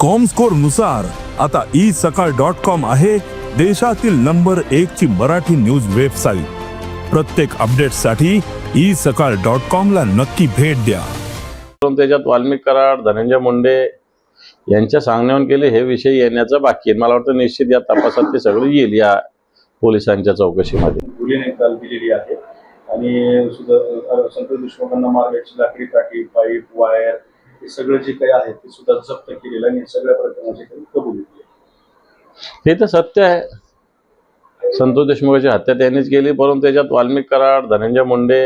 कॉमस्कोरनुसार आता ई सकाळ dot com आहे देशातील नंबर एक ची मराठी न्यूज वेबसाईट प्रत्येक अपडेटसाठी ई सकाळ डॉट कॉम ला नक्की भेट द्या. त्याच्यात वाल्मिक कराड धनंजय मुंडे यांच्या सांगण्यावर केले हे विषय येण्याचं बाकी आहे. मला वाटतं निश्चित या तपासात ते सगळं येईल या पोलिसांच्या चौकशीमध्ये. गुलीने काल दिलेली आहे. आणि संतोष देशमुखांना मारल्याची लाकडी काठी पाईप वायर हे सगळं जे काही आहे ते सुद्धा जप्त केलेलं आणि सगळ्या प्रकरणाची त्यांनी कबुली केली हे तर सत्य आहे. संतोष देशमुखाची हत्या त्यांनीच केली परंतु त्याच्यात वाल्मिक कराड धनंजय मुंडे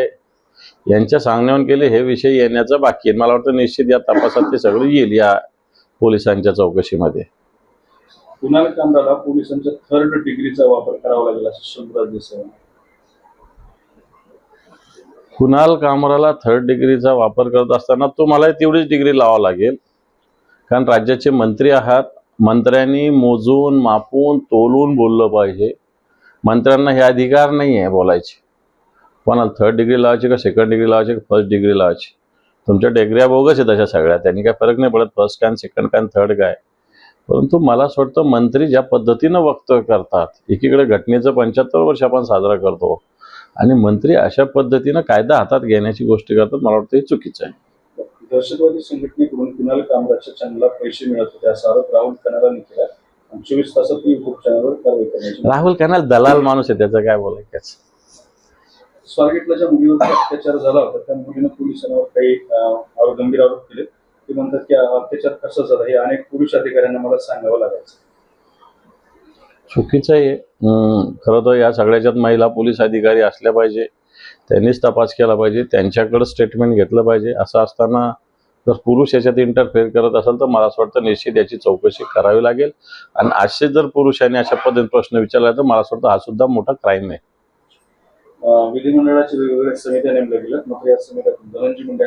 यांच्या सांगण्यावर केले हे विषय येण्याचं बाकी आहे. मला वाटतं निश्चित या तपासात ते सगळं येईल या पोलिसांच्या चौकशीमध्ये. कुणाल कामराला पोलिसांच्या थर्ड डिग्रीचा वापर करावा लागेल असं शंभराज देसाई. कुणाल कामराला थर्ड डिग्रीचा वापर करत असताना तुम्हाला तेवढीच डिग्री लावा लागेल. कारण राज्याचे मंत्री आहात. मंत्र्यांनी मोजून मापून तोलून बोललं पाहिजे. मंत्र्यांना हे अधिकार नाही आहे बोलायचे. कोणाला थर्ड डिग्री लावायची का सेकंड डिग्री लावायची का फर्स्ट डिग्री लावायची? तुमच्या डिग्र्या बोगस आहेत अशा सगळ्या. त्यांनी काय फरक नाही पडत. फर्स्ट काय सेकंड काय थर्ड काय परंतु मला असं वाटतं मंत्री ज्या पद्धतीनं वक्तव्य करतात एकीकडे घटनेचं पंच्याहत्तर वर्ष आपण साजरा करतो आणि मंत्री अशा पद्धतीनं कायदा हातात घेण्याची गोष्टी करतात मला वाटतं हे चुकीचं आहे. दहशतवादी संघटनेकडून कुणाल कामराजच्या चॅनलला पैसे मिळत होते असा आरोप राहुल कनारांनी केला. चोवीस तासात युट्यूब चॅनलवर कारवाई करण्याची राहुल कॅनल दलाल माणूस आहे त्याचं काय बोलायचं? स्वारगेटला ज्या मुलीवर अत्याचार झाला होता त्या मुलीनं पोलिसांवर काही गंभीर आरोप केले. ते म्हणतात की अत्याचार कसा झाला? हे अनेक पुरुष अधिकाऱ्यांना मला सांगावं लागायचं. चुकीचं आहे. खरं तर या सगळ्याच्यात महिला पोलीस अधिकारी असल्या पाहिजे. त्यांनीच तपास केला पाहिजे. त्यांच्याकडे स्टेटमेंट घेतलं पाहिजे. असं असताना जर पुरुष याच्यात इंटरफेअर करत असेल तर मला असं वाटतं निश्चित याची चौकशी करावी लागेल. आणि असे जर पुरुषांनी अशा पद्धतीने प्रश्न विचारला तर मला असं वाटतं हा सुद्धा मोठा क्राईम आहे. विधिमंडळाच्या वेगवेगळ्या समित्या नेमल्या गेल्या मात्र या समित्यातून धनंजय मुंडे